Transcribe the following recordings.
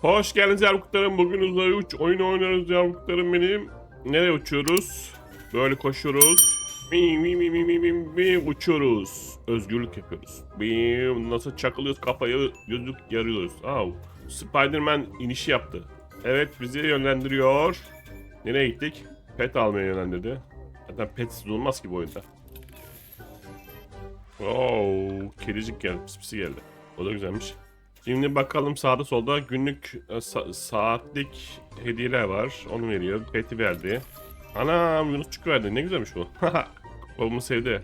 Hoş geldiniz yavruklarım. Bugün uzay uç oyunu oynarız yavruklarım benim. Nereye uçuyoruz? Böyle koşuyoruz. Bim bim bim bim bim bim uçuyoruz. Özgürlük yapıyoruz. Bim nasıl çakılıyoruz kafayı gözlük yarıyoruz. Au. Spiderman inişi yaptı. Evet bizi yönlendiriyor. Nereye gittik? Pet almaya yönlendirdi. Zaten petsiz olmaz ki bu oyunda. Oo, kedicik geldi, pis pisi geldi. O da güzelmiş. Şimdi bakalım sağda solda günlük e, sa- saatlik hediyeler var. Onu veriyor. Peti verdi. Ana Yunusçuk verdi. Ne güzelmiş bu. Babamı sevdi.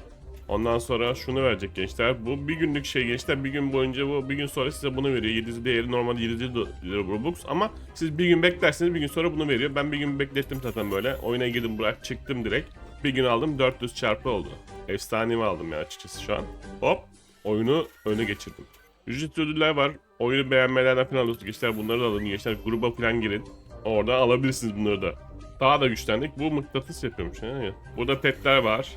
Ondan sonra şunu verecek gençler. Bu bir günlük şey gençler. Bir gün boyunca bu bir gün sonra size bunu veriyor. 700 değeri normalde 700 lira Robux ama siz bir gün beklerseniz bir gün sonra bunu veriyor. Ben bir gün beklettim zaten böyle. Oyuna girdim bırak çıktım direkt. Bir gün aldım 400 çarpı oldu. Efsanemi aldım ya açıkçası şu an. Hop oyunu öne geçirdim. Ücretli ödüller var. Oyunu beğenmelerden falan alıyorsunuz gençler. Bunları da alın gençler. Gruba falan girin. Oradan alabilirsiniz bunları da. Daha da güçlendik. Bu mıknatıs yapıyormuş. He. Burada petler var.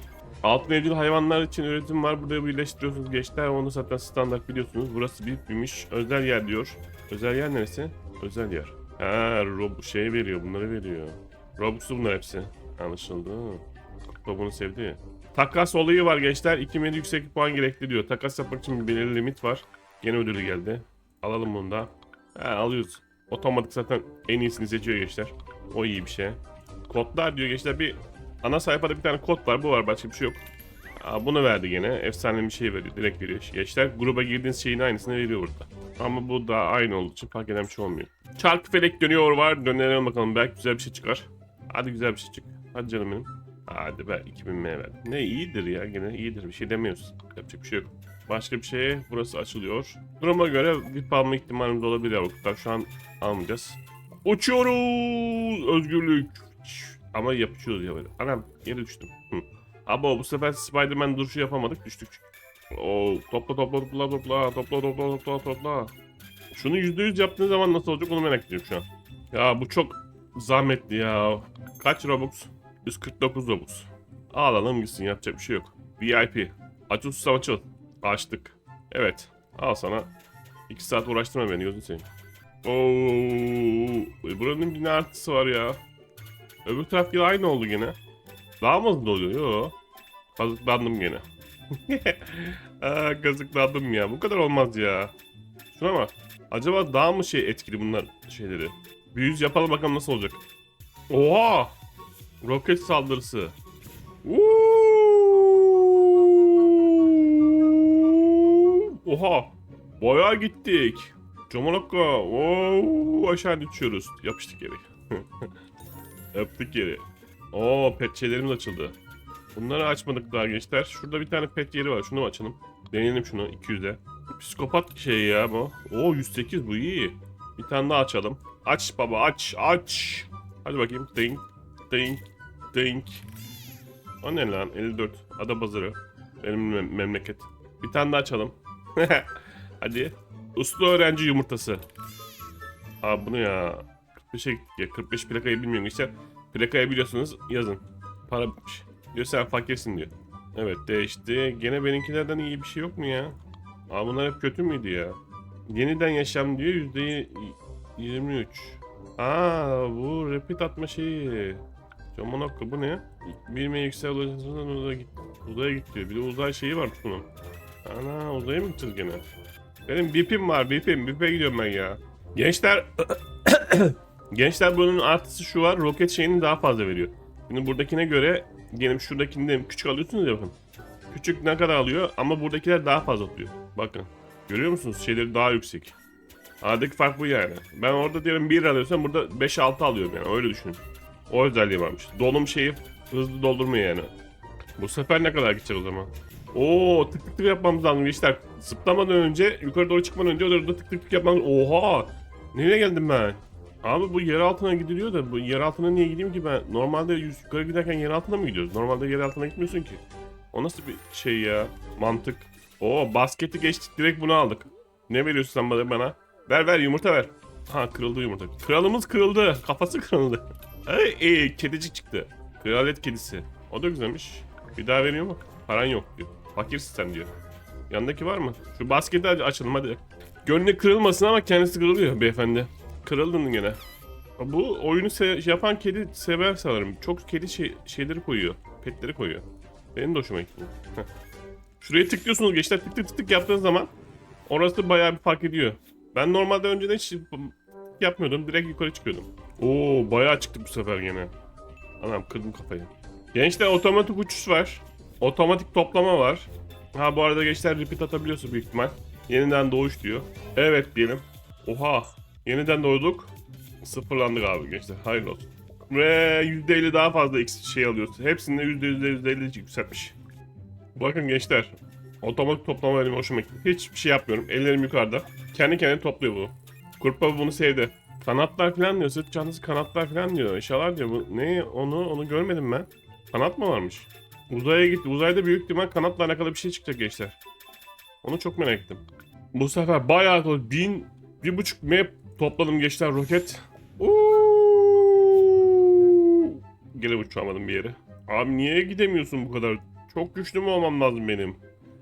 Altın evcil hayvanlar için üretim var. Burada birleştiriyorsunuz gençler. Onu zaten standart biliyorsunuz. Burası büyük büyümüş. Özel yer diyor. Özel yer neresi? Özel yer. Ha, rob şey veriyor. Bunları veriyor. Robux'u bunlar hepsi. Anlaşıldı. Babunu sevdi. Takas olayı var gençler. 2007 yüksek puan gerekli diyor. Takas yapmak için bir belirli limit var. Yeni ödülü geldi. Alalım bunu da. Ha, alıyoruz. Otomatik zaten en iyisini seçiyor gençler. O iyi bir şey. Kodlar diyor gençler bir ana sayfada bir tane kod var. Bu var başka bir şey yok. Aa, bunu verdi gene. Efsane bir şey veriyor. Direkt veriyor. Gençler gruba girdiğiniz şeyin aynısını veriyor burada. Ama bu da aynı olduğu için fark eden bir şey olmuyor. Çarkı felek dönüyor var. Dönelim bakalım. Belki güzel bir şey çıkar. Hadi güzel bir şey çık. Hadi canım benim. Hadi be 2000 M ver. Ne iyidir ya gene iyidir. Bir şey demiyoruz. Yapacak bir şey yok. Başka bir şey burası açılıyor. Duruma göre VIP alma ihtimalimiz olabilir yavuklar. Şu an almayacağız. Uçuyoruz! Özgürlük! Ama yapışıyoruz ya böyle. Anam yere düştüm. Hı. Abo bu sefer Spider-Man duruşu yapamadık düştük. Oo, topla topla topla topla topla topla topla topla. Şunu %100 yaptığın zaman nasıl olacak onu merak ediyorum şu an. Ya bu çok zahmetli ya. Kaç Robux? 149 Robux. Alalım gitsin yapacak bir şey yok. VIP. Açıl susam açıl. Açtık. Evet. Al sana. 2 saat uğraştırma beni gözün seveyim. Oo, buranın bir ne artısı var ya. Öbür taraf yine aynı oldu gene. Daha mı hızlı oluyor? Yo. Kazıklandım gene. Aa, kazıklandım ya. Bu kadar olmaz ya. Şuna bak. Acaba daha mı şey etkili bunlar şeyleri? Bir yüz yapalım bakalım nasıl olacak. Oha! Roket saldırısı. Uuu! Oha! Bayağı gittik. Comalakka. Oo, aşağı düşüyoruz. Yapıştık yere. Yaptık yere. Oo pet şeylerimiz açıldı. Bunları açmadık daha gençler. Şurada bir tane pet yeri var. Şunu açalım. Deneyelim şunu 200'e. Psikopat şey ya bu. Oo 108 bu iyi. Bir tane daha açalım. Aç baba aç aç. Hadi bakayım. Ding ding ding. O ne lan 54. Ada bazarı. Benim mem- memleket. Bir tane daha açalım. Hadi. Uslu öğrenci yumurtası. Aa bunu ya. 45'e gittik ya. 45 plakayı bilmiyorum işte. Plakayı biliyorsunuz yazın. Para bitmiş. Diyor sen fakirsin diyor. Evet değişti. Gene benimkilerden iyi bir şey yok mu ya? Aa bunlar hep kötü müydü ya? Yeniden yaşam diyor yüzde 23. Aa bu repeat atma şeyi. Camonokko bu ne? Bilmeye yüksel uzaya git. Uzaya git diyor. Bir de uzay şeyi varmış bunun. Ana uzaya mı gideceğiz gene? Benim BIP'im var BIP'im. BIP'e gidiyorum ben ya. Gençler Gençler bunun artısı şu var. Roket şeyini daha fazla veriyor. Şimdi buradakine göre diyelim şuradakini de küçük alıyorsunuz ya bakın. Küçük ne kadar alıyor ama buradakiler daha fazla alıyor. Bakın. Görüyor musunuz? Şeyleri daha yüksek. Aradaki fark bu yani. Ben orada diyelim 1 alıyorsam burada 5-6 alıyorum yani öyle düşünün. O özelliği varmış. Dolum şeyi hızlı doldurmuyor yani. Bu sefer ne kadar gidecek o zaman? Oo tık tık tık yapmamız lazım gençler. Zıplamadan önce yukarı doğru çıkmadan önce orada tık tık tık yapmamız Oha! Nereye geldim ben? Abi bu yer altına gidiliyor da bu yer altına niye gideyim ki ben? Normalde yukarı giderken yer altına mı gidiyoruz? Normalde yer altına gitmiyorsun ki. O nasıl bir şey ya? Mantık. Oo basketi geçtik direkt bunu aldık. Ne veriyorsun sen bana? Ver ver yumurta ver. Ha kırıldı yumurta. Kralımız kırıldı. Kafası kırıldı. Ay, ay kedicik çıktı. Kralet kedisi. O da güzelmiş. Bir daha veriyor mu? Paran yok diyor. Fakirsin sen diyor. Yanındaki var mı? Şu basketi aç- açalım hadi. Gönlü kırılmasın ama kendisi kırılıyor beyefendi. kırıldın gene. Bu oyunu se- yapan kedi sever sanırım. Çok kedi şey- şeyleri koyuyor. Petleri koyuyor. Benim de hoşuma gitti. Şuraya tıklıyorsunuz gençler. Tık tık tık tık yaptığınız zaman orası bayağı bir fark ediyor. Ben normalde önceden hiç yapmıyordum. Direkt yukarı çıkıyordum. Oo bayağı çıktık bu sefer gene. Anam kırdım kafayı. Gençler otomatik uçuş var. Otomatik toplama var. Ha bu arada gençler repeat atabiliyorsun büyük ihtimal. Yeniden doğuş diyor. Evet diyelim. Oha. Yeniden doğduk. Sıfırlandık abi gençler. Hayırlı olsun. Ve %50 daha fazla şey alıyoruz. Hepsinde %50 %50 yükseltmiş. Bakın gençler. Otomatik toplama benim hoşuma gitti. Hiçbir şey yapmıyorum. Ellerim yukarıda. Kendi kendine topluyor bu. Kurpa bunu sevdi. Kanatlar falan diyor. Sırt çantası kanatlar falan diyor. Eşyalar diyor. Bu ne onu onu görmedim ben. Kanat mı varmış? Uzaya gitti. Uzayda büyük ihtimal kanatla alakalı bir şey çıkacak gençler. Onu çok merak ettim. Bu sefer bayağı. Bin, bir buçuk map topladım gençler roket. Uuu. Gene uçamadım bir yere. Abi niye gidemiyorsun bu kadar? Çok güçlü mü olmam lazım benim?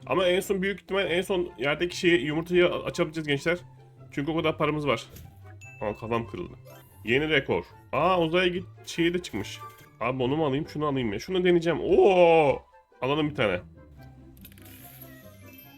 Ama en son büyük ihtimal en son yerdeki şeyi yumurtayı açabileceğiz gençler. Çünkü o kadar paramız var. Aa kafam kırıldı. Yeni rekor. Aa uzaya git şeyi de çıkmış. Abi onu mu alayım şunu alayım ya. Şunu deneyeceğim. Oo! Alalım bir tane.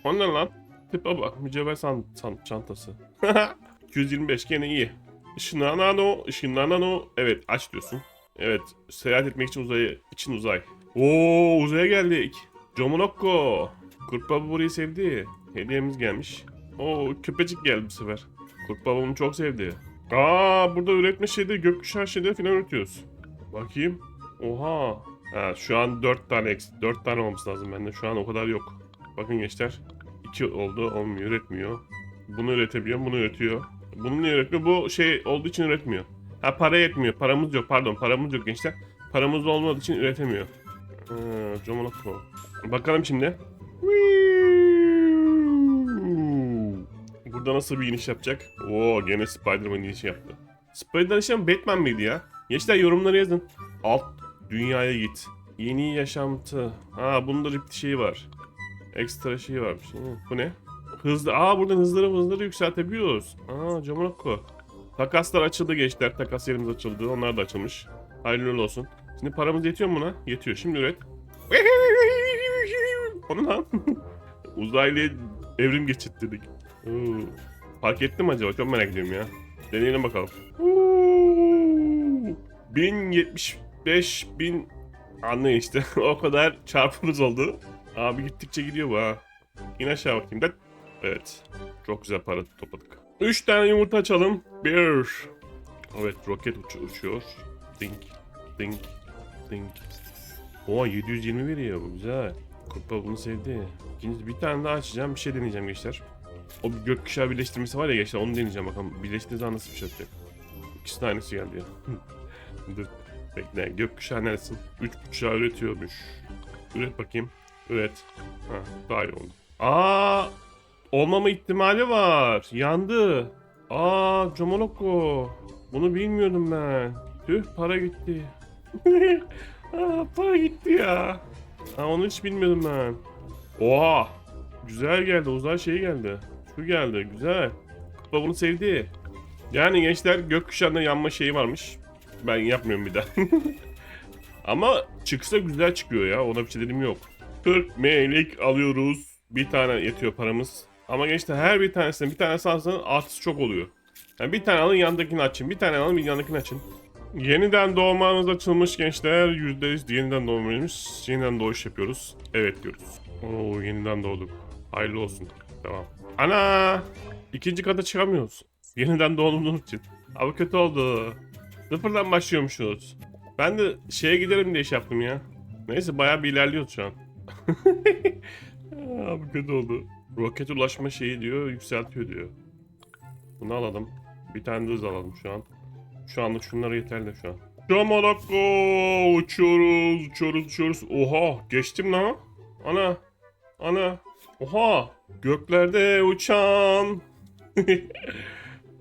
O ne lan? Tipe bak. Mücevher san, san, çantası. 225 gene iyi. Işınlanan o. Işınlanan o. Evet aç diyorsun. Evet. Seyahat etmek için uzay için uzay. Oo uzaya geldik. Jomonokko. Kurt Baba burayı sevdi. Hediyemiz gelmiş. Oo köpecik geldi bu sefer. Kurt Baba bunu çok sevdi. Aa burada üretme şeyleri gökkuşağı şeyleri falan üretiyoruz. Bakayım. Oha. Ha, şu an 4 tane eksik. 4 tane olması lazım bende. Şu an o kadar yok. Bakın gençler. 2 oldu. Olmuyor. Üretmiyor. Bunu üretebiliyor. Bunu üretiyor. Bunu niye üretmiyor? Bu şey olduğu için üretmiyor. Ha para yetmiyor. Paramız yok. Pardon paramız yok gençler. Paramız olmadığı için üretemiyor. Ha, Jomonoko. Bakalım şimdi. Burada nasıl bir iniş yapacak? Oo gene Spider-Man inişi yaptı. Spider-Man Batman miydi ya? Gençler yorumları yazın. Alt dünyaya git. Yeni yaşantı. Ha bunda ripti şeyi var. Ekstra şey varmış. Bu ne? Hızlı. Aa buradan hızları hızları yükseltebiliyoruz. Aa Jamonoko. Takaslar açıldı gençler. Takas yerimiz açıldı. Onlar da açılmış. Hayırlı olsun. Şimdi paramız yetiyor mu buna? Yetiyor. Şimdi üret. Onu lan. Uzaylı evrim geçirttirdik. Oo. Fark etti mi acaba? Çok merak ediyorum ya. Deneyelim bakalım. Oo. 1075 bin anlayın işte. o kadar çarpımız oldu. Abi gittikçe gidiyor bu ha. İn aşağı bakayım. Da. Evet. Çok güzel para topladık. 3 tane yumurta açalım. Bir. Evet roket uç uçuyor. Dink. Dink. Dink. Oha 720 veriyor bu güzel. Kurtlar bunu sevdi. İkinci bir tane daha açacağım. Bir şey deneyeceğim gençler. O gökkuşağı birleştirmesi var ya gençler onu deneyeceğim bakalım. Birleştiği zaman nasıl bir şey yapacak. İkisi de aynısı geldi ya. Dur. Bekle. Gökkuşağı neresin? Üç buçuğa üretiyormuş. Üret bakayım. Üret. Ha, daha iyi oldu. Aa, olmama ihtimali var. Yandı. Aa, Jomonoko. Bunu bilmiyordum ben. Tüh, para gitti. Aa, para gitti ya. Ha, onu hiç bilmiyordum ben. Oha. Güzel geldi. Uzay şeyi geldi. Şu geldi. Güzel. Kupa bunu sevdi. Yani gençler gökkuşağında yanma şeyi varmış. Ben yapmıyorum bir daha. Ama çıksa güzel çıkıyor ya. Ona bir şey dedim yok. 40 meylik alıyoruz. Bir tane yetiyor paramız. Ama gençler her bir tanesinin bir tane alsanız artısı çok oluyor. Yani bir tane alın yandakini açın. Bir tane alın bir yandakini açın. Yeniden doğmanız açılmış gençler. %100 yeniden doğmalıymış. Yeniden doğuş yapıyoruz. Evet diyoruz. Oo yeniden doğduk. Hayırlı olsun. Tamam. Ana! İkinci kata çıkamıyoruz. Yeniden doğduğumuz için. Abi kötü oldu. Sıfırdan başlıyormuşuz. Ben de şeye giderim diye şey yaptım ya. Neyse bayağı bir ilerliyoruz şu an. Abi kötü oldu. Roket ulaşma şeyi diyor, yükseltiyor diyor. Bunu alalım. Bir tane de hız alalım şu an. Şu anlık şunlara yeterli şu an. Şamalakko! Uçuyoruz, uçuyoruz, uçuyoruz. Oha! Geçtim lan. Ana! Ana! Oha! Göklerde uçan!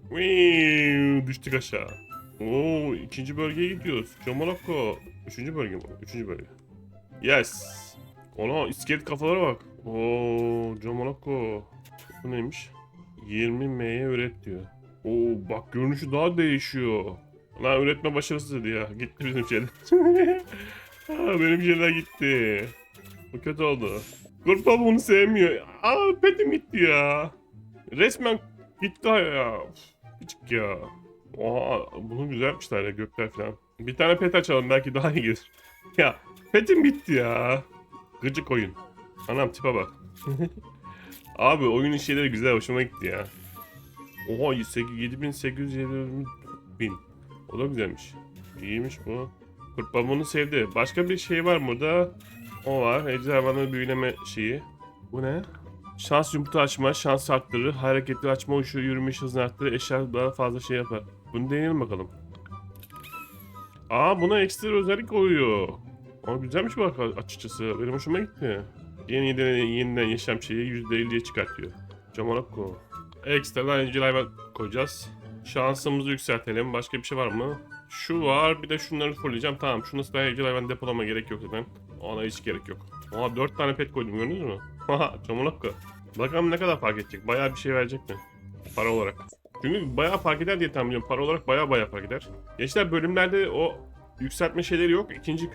Wiiii, Düştük aşağı. Oo, ikinci bölgeye gidiyoruz. Şamalakko. Üçüncü bölge mi? Üçüncü bölge. Yes. Ona iskelet kafalara bak. Oo, Jomonoko. Bu neymiş? 20 M'ye üret diyor. Oo bak görünüşü daha değişiyor. Lan üretme başarısı dedi ya. Gitti bizim şeyler. Benim şeyler gitti. Bu kötü oldu. Kurpa bunu sevmiyor. Aa petim gitti ya. Resmen gitti ya. Küçük ya. Oha bunu güzel yapmışlar ya gökler falan. Bir tane pet açalım belki daha iyi gelir. Ya petim bitti ya. Gıcık oyun. Anam tipe bak. Abi oyunun şeyleri güzel hoşuma gitti ya. Oha 7820 bin. O da güzelmiş. İyiymiş bu. Kurt babunu sevdi. Başka bir şey var mı burada? O var. Ejder hayvanları büyüleme şeyi. Bu ne? Şans yumurta açma, şans arttırır, hareketli açma uçu, yürüme hızını arttırır, eşya daha fazla şey yapar. Bunu deneyelim bakalım. Aa buna ekstra özellik koyuyor. Aa güzelmiş bak açıkçası. Benim hoşuma gitti. Yeni yeniden, yeniden yaşam şeyi %50'ye çıkartıyor. Camonakko. Ekstradan evcil koyacağız. Şansımızı yükseltelim. Başka bir şey var mı? Şu var. Bir de şunları fulleyeceğim. Tamam. Şu nasıl evcil depolama gerek yok zaten. Ona hiç gerek yok. Oha 4 tane pet koydum gördünüz mü? Haha Camonakko. Bakalım ne kadar fark edecek. Bayağı bir şey verecek mi? Para olarak. Çünkü bayağı fark eder diye tahmin ediyorum. Para olarak bayağı bayağı fark eder. Gençler bölümlerde o yükseltme şeyleri yok. İkinci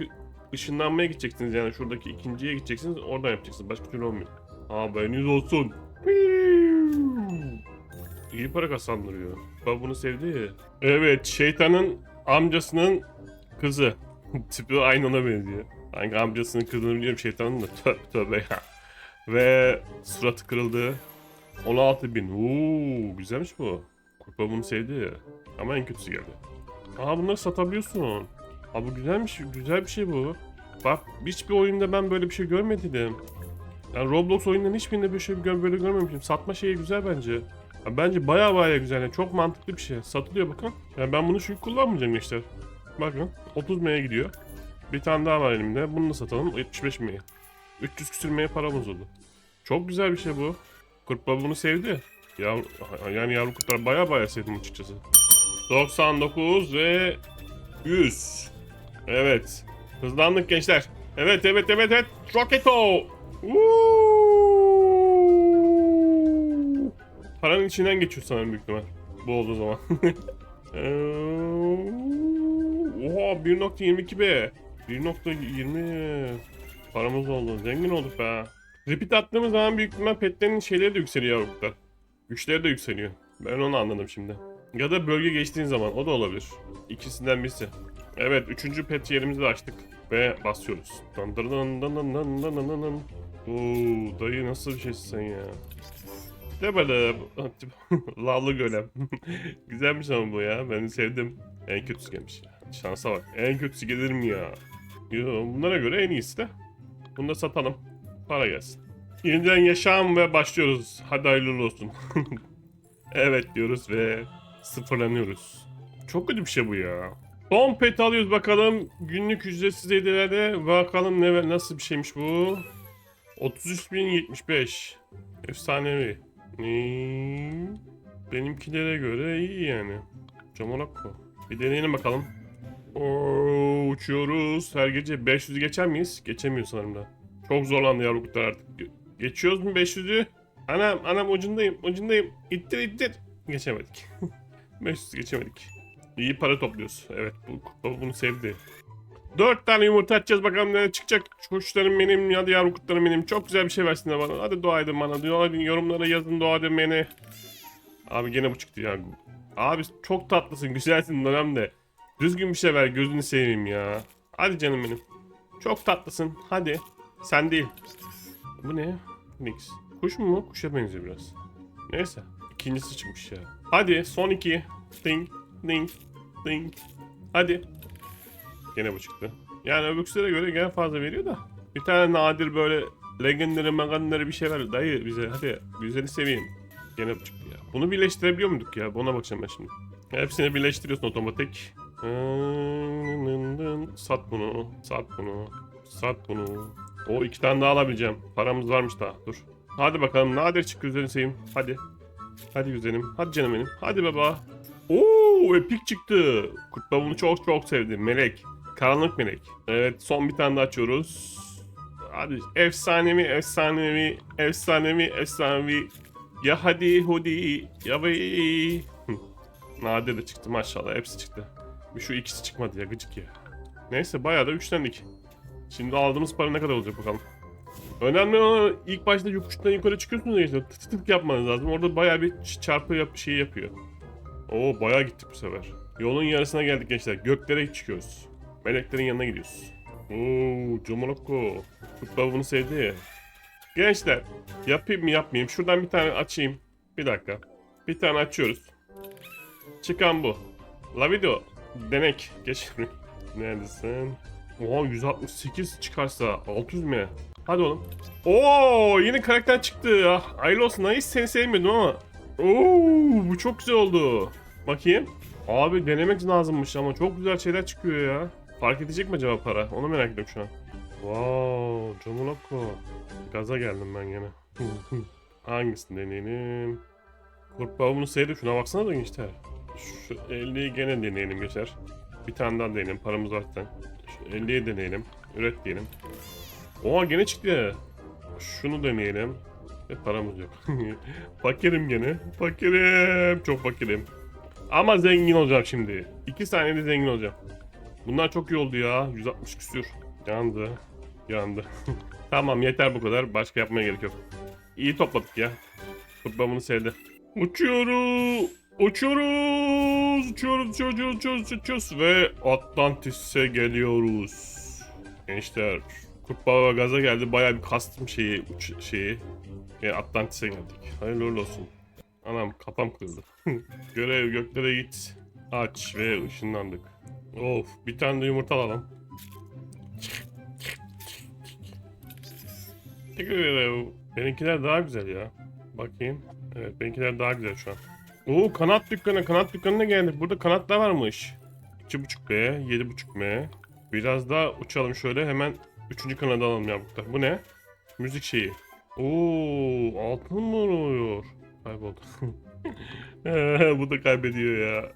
ışınlanmaya gideceksiniz yani şuradaki ikinciye gideceksiniz oradan yapacaksınız başka türlü olmuyor. Haberiniz olsun. İyi para kazandırıyor. Ben bunu sevdi ya. Evet şeytanın amcasının kızı. Tipi aynı ona benziyor. Hangi amcasının kızını biliyorum şeytanın da tövbe tövbe ya. Ve suratı kırıldı. 16 bin. Oo, güzelmiş bu. Kurpa bunu sevdi ya. Ama en kötüsü geldi. Aa bunları satabiliyorsun. Aa bu güzelmiş, güzel bir şey bu. Bak hiçbir oyunda ben böyle bir şey görmedim. Yani Roblox oyunların hiçbirinde böyle şey böyle görmemişim. Satma şeyi güzel bence. Ya bence baya baya güzel. Yani çok mantıklı bir şey. Satılıyor bakın. Yani ben bunu şu kullanmayacağım gençler. Bakın 30 M'ye gidiyor. Bir tane daha var elimde. Bunu da satalım 75 M'ye. 300 küsür M'ye paramız oldu. Çok güzel bir şey bu. Kurt bunu sevdi. Ya, yani yavru kurtlar baya baya sevdim açıkçası. 99 ve 100. Evet. Hızlandık gençler. Evet evet evet evet. Rocketo. Woo! Paranın içinden geçiyor sanırım büyük ihtimal. Bu olduğu zaman. Oha 1.22 be. 1.20 Paramız oldu. Zengin olduk be. Repeat attığımız zaman büyük ihtimal petlerin şeyleri de yükseliyor yavruklar. Güçleri de yükseliyor. Ben onu anladım şimdi. Ya da bölge geçtiğin zaman o da olabilir. İkisinden birisi. Evet üçüncü pet yerimizi de açtık. Ve basıyoruz. Dan dan dan dan dan. Oo, dayı nasıl bir şeysin sen ya. De böyle lavlı golem. Güzelmiş ama bu ya. Ben sevdim. En kötüsü gelmiş. Şansa bak. En kötüsü gelir mi ya? Yo, bunlara göre en iyisi de. Bunu da satalım. Para gelsin. Yeniden yaşam ve başlıyoruz. Hadi hayırlı olsun. evet diyoruz ve sıfırlanıyoruz. Çok kötü bir şey bu ya. Son pet alıyoruz bakalım. Günlük ücretsiz hediyelerde bakalım ne nasıl bir şeymiş bu. 33.075. Efsanevi. Hmm, Benimkilere göre iyi yani. Camonakko. Bir deneyelim bakalım. Oo, uçuyoruz. Her gece 500'ü geçer miyiz? Geçemiyoruz sanırım da. Çok zorlandı yavru kurtlar artık. Ge- Geçiyoruz mu 500'ü? Anam anam ucundayım ucundayım. İttir ittir. Geçemedik. 500'ü geçemedik. İyi para topluyoruz. Evet bu kurt baba bunu sevdi. Dört tane yumurta açacağız bakalım ne çıkacak. Kuşlarım benim hadi yavru kurtlarım benim. Çok güzel bir şey versinler bana. Hadi dua edin bana. Dua edin yorumlara yazın dua edin beni. Abi gene bu çıktı ya. Abi çok tatlısın güzelsin dönemde. Düzgün bir şey ver gözünü seveyim ya. Hadi canım benim. Çok tatlısın hadi. Sen değil. Bu ne? Nix. Kuş mu? Kuşa benziyor biraz. Neyse. İkincisi çıkmış ya. Hadi son iki. Ding ding ding. Hadi. Gene bu çıktı. Yani öbürkülere göre gene fazla veriyor da. Bir tane nadir böyle legendary maganları bir şey ver dayı bize. Hadi güzeli seveyim. Gene bu çıktı ya. Bunu birleştirebiliyor muyduk ya? Buna bakacağım ben şimdi. Hepsini birleştiriyorsun otomatik. Sat bunu. Sat bunu. Sat bunu. O iki tane daha alabileceğim. Paramız varmış daha. Dur. Hadi bakalım. Nadir çık güzelini seveyim. Hadi. Hadi güzelim. Hadi canım benim. Hadi baba. Oo epik çıktı. Kurt bunu çok çok sevdim. Melek. Karanlık melek. Evet son bir tane daha açıyoruz. Hadi efsanevi efsanevi efsanevi efsanevi. Ya hadi hudi ya. Hı. Nadir de çıktı maşallah hepsi çıktı. Şu ikisi çıkmadı ya gıcık ya. Neyse bayağı da üçlendik. Şimdi aldığımız para ne kadar olacak bakalım. Önemli olan ilk başta yokuştan yukarı çıkıyorsunuz ya işte tık tık yapmanız lazım. Orada bayağı bir çarpı yap şey yapıyor. Oo bayağı gittik bu sefer. Yolun yarısına geldik gençler. Göklere çıkıyoruz. Meleklerin yanına gidiyoruz. Oo Comoloko. Kutlar bunu sevdi. Gençler yapayım mı yapmayayım? Şuradan bir tane açayım. Bir dakika. Bir tane açıyoruz. Çıkan bu. La video. Denek. Geç. Neredesin? Oha 168 çıkarsa 600 mi? Hadi oğlum. Oo yeni karakter çıktı. Ah, hayırlı olsun. Hiç seni sevmiyordum ama. Oo bu çok güzel oldu. Bakayım. Abi denemek lazımmış ama çok güzel şeyler çıkıyor ya. Fark edecek mi acaba para? Onu merak ediyorum şu an. Wow, Comoloko. Gaza geldim ben gene. Hangisini deneyelim? Kurt bunu sevdim. Şuna baksana da gençler. Şu 50'yi gene deneyelim geçer. Bir tane daha deneyelim. Paramız var zaten. Şu 50'yi deneyelim. Üret diyelim. Oha gene çıktı. Şunu deneyelim. Ve paramız yok. fakirim gene. Fakirim. Çok fakirim. Ama zengin olacağım şimdi. 2 saniyede zengin olacağım. Bunlar çok iyi oldu ya. 160 küsür. Yandı. Yandı. tamam yeter bu kadar. Başka yapmaya gerek yok. İyi topladık ya. Bunu sevdi. Uçuyoruz. Uçuyoruz. Uçuyoruz, uçuyoruz, uçuyoruz, uçuyoruz. Ve Atlantis'e geliyoruz. Gençler. Kurt Baba gaza geldi. Bayağı bir kastım şeyi, uç, şeyi. Yani Atlantis'e geldik. Hayırlı olsun. Anam kafam kırıldı. Görev göklere git. Aç ve ışınlandık. Of bir tane de yumurta alalım. Teşekkür ederim. Benimkiler daha güzel ya. Bakayım. Evet benimkiler daha güzel şu an. Oo kanat dükkanı kanat dükkanına geldik. Burada kanatlar varmış. 2.5B, 7.5M. Biraz daha uçalım şöyle hemen 3. kanadı alalım ya burada. Bu ne? Müzik şeyi. Oo altın mı oluyor? Kayboldu. Bu da kaybediyor ya.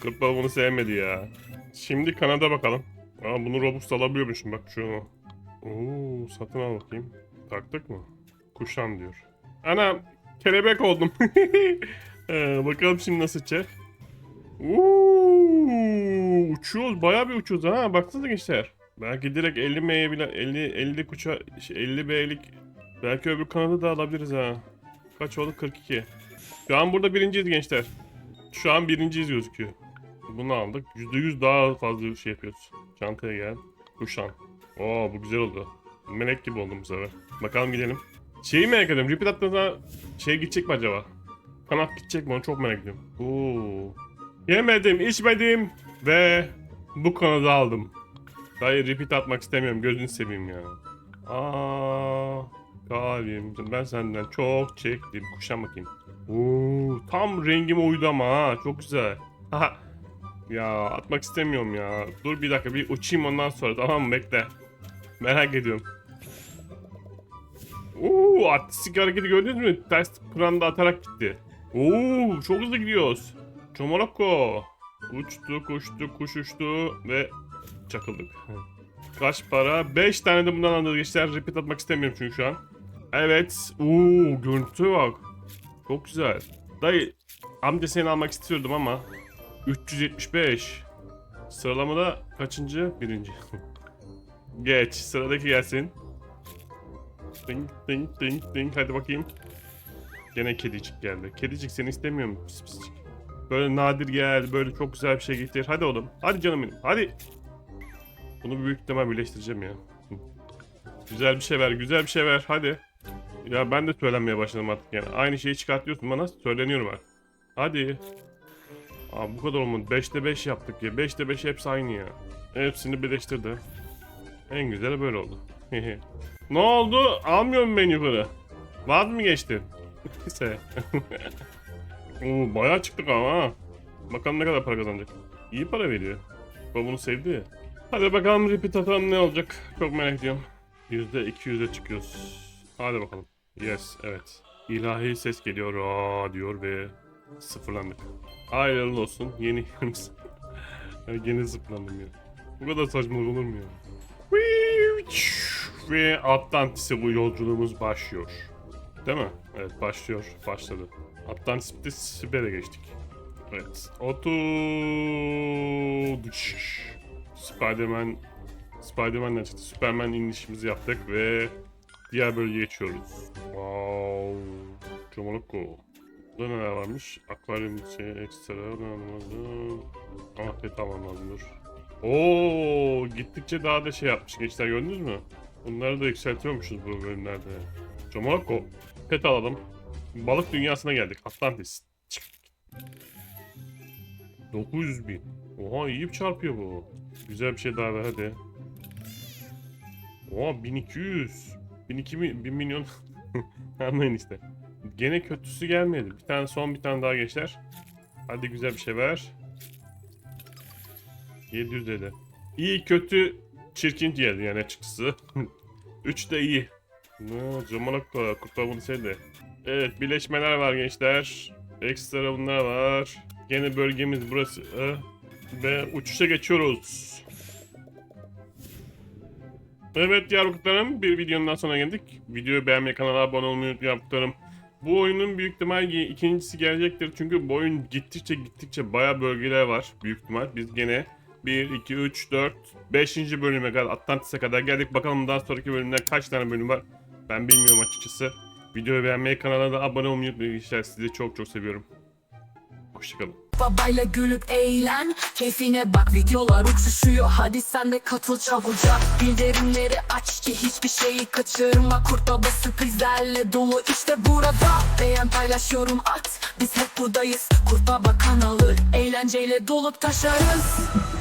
Kırpma bunu sevmedi ya. Şimdi kanada bakalım. Aa bunu Robux alabiliyormuşum bak şunu. Oo satın al bakayım. Taktık mı? Kuşan diyor. Anam kelebek oldum. Ee, bakalım şimdi nasıl çıkacak. Oo, uçuyoruz bayağı bir uçuyoruz ha baksanıza gençler. Belki direkt 50 M'ye bile 50 50 kuça şey, 50 B'lik belki öbür kanadı da alabiliriz ha. Kaç oldu 42. Şu an burada birinciyiz gençler. Şu an birinciyiz gözüküyor. Bunu aldık. %100 daha fazla şey yapıyoruz. Çantaya gel. Kuşan. Oo bu güzel oldu. Melek gibi oldum bu sefer. Bakalım gidelim. Şeyi merak ediyorum. Repeat attığında şey gidecek mi acaba? Kanat gidecek mi onu çok merak ediyorum. Oo. Yemedim, içmedim ve bu kanadı aldım. Hayır repeat atmak istemiyorum. Gözünü seveyim ya. Aa, kalbim. Ben senden çok çektim. Kuşan bakayım. Oo, tam rengime uydu ama ha. Çok güzel. Haha. ya atmak istemiyorum ya. Dur bir dakika bir uçayım ondan sonra tamam mı? Bekle. Merak ediyorum. Oo, artistik hareketi gördünüz mü? Ters kuranda atarak gitti. Oo, çok hızlı gidiyoruz. Çomoloko. Uçtu, kuş uçtu ve çakıldık. Kaç para? 5 tane de bundan aldık gençler. Repeat atmak istemiyorum çünkü şu an. Evet. Oo, görüntüye bak. Çok güzel. Dayı, amca seni almak istiyordum ama 375. Sıralamada kaçıncı? Birinci. Geç. Sıradaki gelsin. Ding ding ding ding. Hadi bakayım. Gene kedicik geldi. Kedicik seni istemiyorum. Pis piscik. Böyle nadir gel. Böyle çok güzel bir şey getir. Hadi oğlum. Hadi canım benim. Hadi. Bunu büyük ihtimal birleştireceğim ya. Güzel bir şey ver. Güzel bir şey ver. Hadi. Ya ben de söylenmeye başladım artık yani. Aynı şeyi çıkartıyorsun bana. Söyleniyorum artık. Hadi. Abi bu kadar olmadı. 5'te 5 yaptık ya. 5'te 5 hepsi aynı ya. Hepsini birleştirdi. En güzeli böyle oldu. ne oldu? Almıyorum ben yukarı. Vaz mı geçti? Neyse. Oo, bayağı çıktık ama. Bakalım ne kadar para kazanacak. İyi para veriyor. Ben bunu sevdi. Hadi bakalım repeat atalım ne olacak. Çok merak ediyorum. %200'e çıkıyoruz. Hadi bakalım. Yes, evet. İlahi ses geliyor aa diyor ve sıfırlandık. Hayırlı olsun. Yeni. Gene zıplandım ya. Bu kadar saçmalık olur mu ya? Ve Atlantis'e bu yolculuğumuz başlıyor. Değil mi? Evet başlıyor. Başladı. Atlantis'te Siber'e geçtik. Evet. Oto. Spiderman Spiderman'den çıktı. Superman inişimizi yaptık ve diğer bölgeye geçiyoruz. Wow. Çomoloko. Burada neler varmış? Akvaryum şey ekstra ne anlamadım. Ama pet almam lazımdır. Oo, gittikçe daha da şey yapmış gençler gördünüz mü? Bunları da yükseltiyormuşuz bu bölümlerde. Çomoloko. Pet alalım. Balık dünyasına geldik. Atlantis. Çık. 900 bin. Oha iyi çarpıyor bu. Güzel bir şey daha ver hadi. Oha 1200. 1200 1 milyon. Anlayın işte. Gene kötüsü gelmedi. Bir tane son bir tane daha geçer. Hadi güzel bir şey ver. 700 dedi. İyi kötü çirkin geldi yani açıkçası. 3 de iyi. Ne camalak da de. Evet birleşmeler var gençler. Ekstra bunlar var. Gene bölgemiz burası. Ve uçuşa geçiyoruz. Evet yavrularım bir videonun sonuna geldik. Videoyu beğenmeyi kanala abone olmayı unutmayın yavrularım. Bu oyunun büyük ihtimal ikincisi gelecektir. Çünkü bu oyun gittikçe gittikçe baya bölgeler var büyük ihtimal. Biz gene 1, 2, 3, 4, 5. bölüme kadar Atlantis'e kadar geldik. Bakalım daha sonraki bölümde kaç tane bölüm var. Ben bilmiyorum açıkçası. Videoyu beğenmeyi kanala da abone olmayı unutmayın. gençler. Sizi çok çok seviyorum. Hoşçakalın. Babayla gülüp eğlen Keyfine bak videolar uçuşuyor Hadi sen de katıl çabucak Bildirimleri aç ki hiçbir şeyi kaçırma Kurt babası prizlerle dolu işte burada Beğen paylaş yorum at Biz hep buradayız Kurt baba kanalı Eğlenceyle dolup taşarız